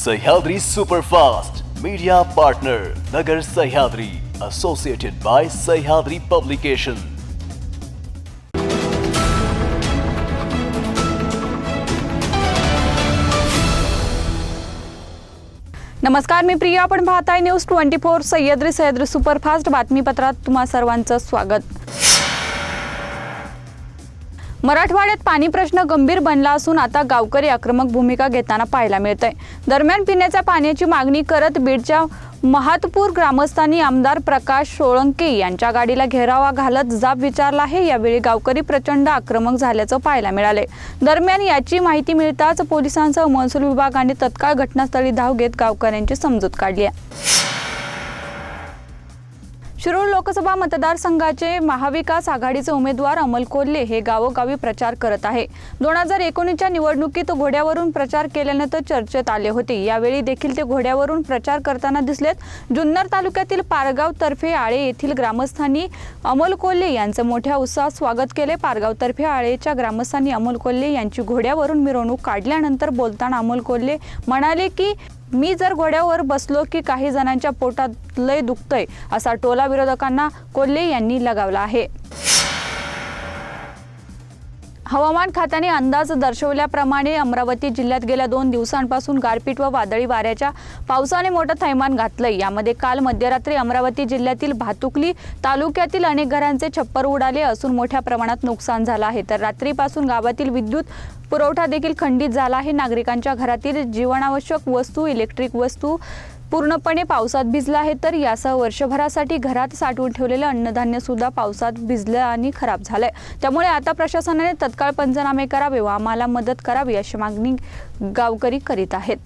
Sahyadri superfast media partner Nagar Sahyadri associated by Sahyadri publication नमस्कार मी प्रिया. आपण पाहताय news twenty four Sahyadri Sahyadri superfast बातमीपत्रात तुम्हा सर्वांचं स्वागत. मराठवाड्यात पाणी प्रश्न गंभीर बनला असून आता गावकरी आक्रमक भूमिका घेताना पाहायला मिळत आहे दरम्यान पिण्याच्या पाण्याची मागणी करत बीडच्या महातपूर ग्रामस्थांनी आमदार प्रकाश सोळंके यांच्या गाडीला घेरावा घालत जाब विचारला आहे. यावेळी गावकरी प्रचंड आक्रमक झाल्याचं पाहायला मिळाले दरम्यान याची माहिती मिळताच पोलिसांसह महसूल विभागाने तत्काळ घटनास्थळी धाव घेत गावकऱ्यांची समजूत काढली आहे. शिरूर लोकसभा मतदारसंघाचे महाविकास आघाडीचे उमेदवार अमल कोल्हे हे गावोगावी प्रचार करत आहे. दोन हजार एकोणीसच्या निवडणुकीत घोड्यावरून प्रचार केल्यानंतर चर्चेत आले होते. यावेळी देखील ते घोड्यावरून प्रचार करताना दिसलेत. जुन्नर तालुक्यातील पारगाव तर्फे आळे येथील ग्रामस्थांनी अमोल कोल्हे यांचं मोठ्या उत्साहात स्वागत केले. पारगाव तर्फे आळेच्या ग्रामस्थांनी अमोल कोल्हे यांची घोड्यावरून मिरवणूक काढल्यानंतर बोलताना अमोल कोल्हे म्हणाले की मी जर घोड्यावर बसलो की काही जणांच्या पोटात लय दुखतंय असा टोला विरोधकांना कोल्हे यांनी लगावला आहे. हवामान खात्याने अंदाज दर्शवल्याप्रमाणे अमरावती जिल्ह्यात गेल्या दोन दिवसांपासून गारपीट व वादळी वाऱ्याच्या पावसाने मोठं थैमान घातलंय. यामध्ये काल मध्यरात्री अमरावती जिल्ह्यातील भातुकली तालुक्यातील अनेक घरांचे छप्पर उडाले असून मोठ्या प्रमाणात नुकसान झालं आहे. तर रात्रीपासून गावातील विद्युत पुरवठा देखील खंडित झाला आहे. नागरिकांच्या घरातील जीवनावश्यक वस्तू इलेक्ट्रिक वस्तू पूर्णपणे पावसात भिजला आहे तर यासह वर्षभरासाठी घरात साठवून ठेवलेलं अन्नधान्य सुद्धा पावसात भिजलं आणि खराब झालंय. त्यामुळे आता प्रशासनाने तत्काळ पंचनामे करावे व आम्हाला मदत करावी अशी मागणी गावकरी करीत आहेत.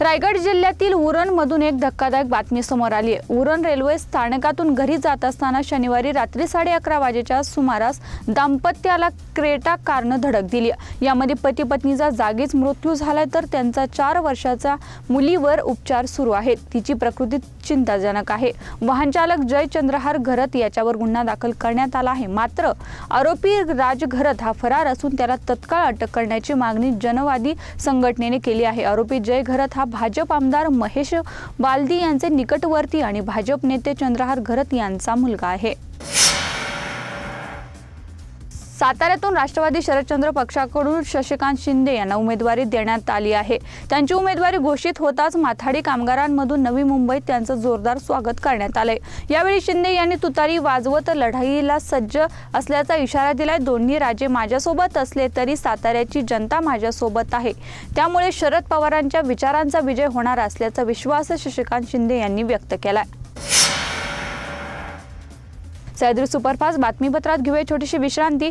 रायगड जिल्ह्यातील उरणमधून एक धक्कादायक बातमी समोर आली आहे. उरण रेल्वे स्थानकातून घरी जात असताना शनिवारी रात्री साडे अकरा वाजेच्या सुमारास दाम्पत्याला क्रेटा कारनं धडक दिली यामध्ये पती पत्नीचा जागीच मृत्यू झालाय तर त्यांचा चार वर्षाचा मुलीवर उपचार सुरू आहेत. तिची प्रकृती चिंताजनक आहे. वाहन चालक जय चंद्रहार घरत याच्यावर गुन्हा दाखल करण्यात आला आहे. मात्र आरोपी राज घरत हा फरार असून त्याला तत्काळ अटक करण्याची मागणी जनवादी संघटनेने केली आहे. आरोपी जय घरत हा भाजप आमदार महेश बालदी यांचे निकटवर्ती आणि भाजप नेते चंद्रहार घरत यांचा मुलगा आहे. साताऱ्यातून राष्ट्रवादी शरदचंद्र पक्षाकडून शशिकांत शिंदे यांना उमेदवारी देण्यात आली आहे. त्यांची उमेदवारी घोषित होताच माथाडी कामगारांमधून नवी मुंबईत त्यांचं जोरदार स्वागत करण्यात आलंय. यावेळी शिंदे यांनी तुतारी वाजवत लढाईला सज्ज असल्याचा इशारा दिलाय. दोन्ही राजे माझ्यासोबत असले तरी साताऱ्याची जनता माझ्यासोबत आहे. त्यामुळे शरद पवारांच्या विचारांचा विजय होणार असल्याचा विश्वास शशिकांत शिंदे यांनी व्यक्त केलाय. सह्याद्री सुपरफास्ट बातमीपत्रात घेऊया छोटीशी विश्रांती.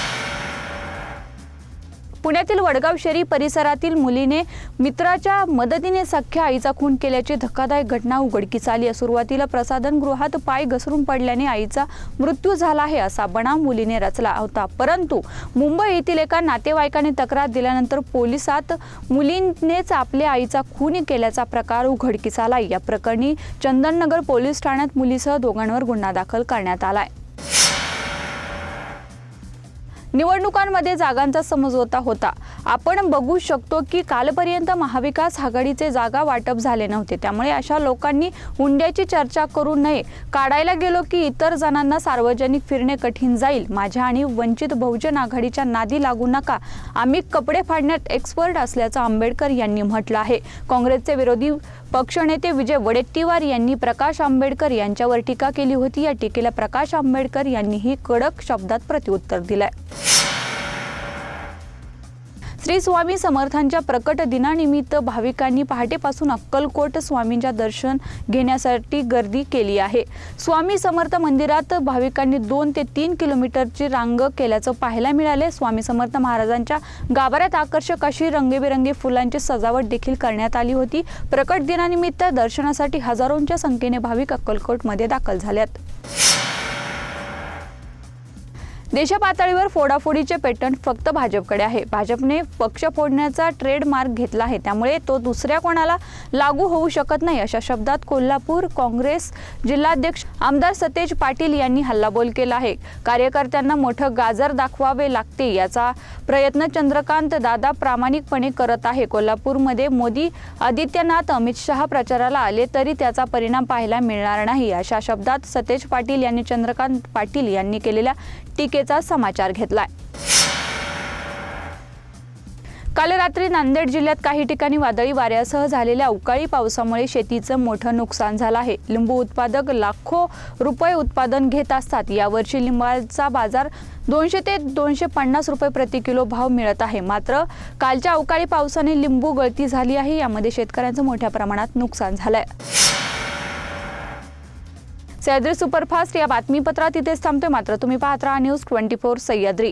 पुण्यातील वडगाव शेरी परिसरातील मुलीने मित्राच्या मदतीने सख्या आईचा खून केल्याची धक्कादायक घटना उघडकीस आली. आहे सुरुवातीला प्रसाधन गृहात पाय घसरून पडल्याने आईचा मृत्यू झाला आहे असा बनाव मुलीने रचला होता. परंतु मुंबई येथील एका नातेवाईकाने तक्रार दिल्यानंतर पोलिसात मुलीनेच आपल्या आईचा खून केल्याचा प्रकार उघडकीस आला या प्रकरणी चंदननगर पोलीस ठाण्यात मुलीसह दोघांवर गुन्हा दाखल करण्यात आला आहे निवडणुकांमध्ये जागांचा समझोता होता आपण बघू शकतो की कालपर्यंत महाविकास आघाडीचे जागा वाटप झाले नव्हते. त्यामुळे अशा लोकांनी हुंड्याची चर्चा करू नये. काढायला गेलो की इतर जणांना सार्वजनिक फिरणे कठीण जाईल. माझ्या आणि वंचित बहुजन आघाडीच्या नादी लागू नका. आम्ही कपडे फाडण्यात एक्सपर्ट असल्याचं आंबेडकर यांनी म्हटलं आहे. काँग्रेसचे विरोधी पक्षनेते विजय वडेट्टीवार यांनी प्रकाश आंबेडकर यांच्यावर टीका केली होती. या टीकेला प्रकाश आंबेडकर यांनीही कडक शब्दात प्रत्युत्तर दिलंय. श्री स्वामी समर्थांच्या प्रकट दिनानिमित्त भाविकांनी पहाटेपासून अक्कलकोट स्वामींच्या दर्शन घेण्यासाठी गर्दी केली आहे. स्वामी समर्थ मंदिरात भाविकांनी दोन ते तीन किलोमीटरची रांग केल्याचं पाहायला मिळाले स्वामी समर्थ महाराजांच्या गाभाऱ्यात आकर्षक अशी रंगीबेरंगी फुलांची सजावट देखील करण्यात आली होती. प्रकट दिनानिमित्त दर्शनासाठी हजारोंच्या संख्येने भाविक अक्कलकोटमध्ये दाखल झाल्यात. देशपातळीवर फोडाफोडीचे पेटंट फक्त भाजपकडे आहे. भाजपने पक्ष फोडण्याचा ट्रेडमार्क घेतला आहे. त्यामुळे तो दुसऱ्या कोणाला लागू होऊ शकत नाही अशा शब्दात कोल्हापूर काँग्रेस जिल्हाध्यक्ष आमदार सतेज पाटील यांनी हल्लाबोल केला आहे. कार्यकर्त्यांना मोठं गाजर दाखवावे लागते याचा प्रयत्न चंद्रकांत दादा प्रामाणिकपणे करत आहे. कोल्हापूरमध्ये मोदी आदित्यनाथ अमित शहा प्रचाराला आले तरी त्याचा परिणाम पाहायला मिळणार नाही. अशा शब्दात सतेज पाटील यांनी चंद्रकांत पाटील यांनी केलेल्या टीकेचा समाचार घेतलाय. काल रात्री नांदेड जिल्ह्यात काही ठिकाणी वादळी वाऱ्यासह झालेल्या अवकाळी पावसामुळे शेतीचं मोठं नुकसान झालं आहे. लिंबू उत्पादक लाखो रुपये उत्पादन घेत असतात. यावर्षी लिंबाचा बाजार दोनशे ते दोनशे पन्नास रुपये प्रति किलो भाव मिळत आहे. मात्र कालच्या अवकाळी पावसाने लिंबू गळती झाली आहे. यामध्ये शेतकऱ्यांचं मोठ्या प्रमाणात नुकसान झालंय. सह्याद्री सुपरफास्ट या बातमीपत्रात इथेच थांबते मात्र तुम्ही पाहत राहा न्यूज ट्वेंटी फोर सह्याद्री.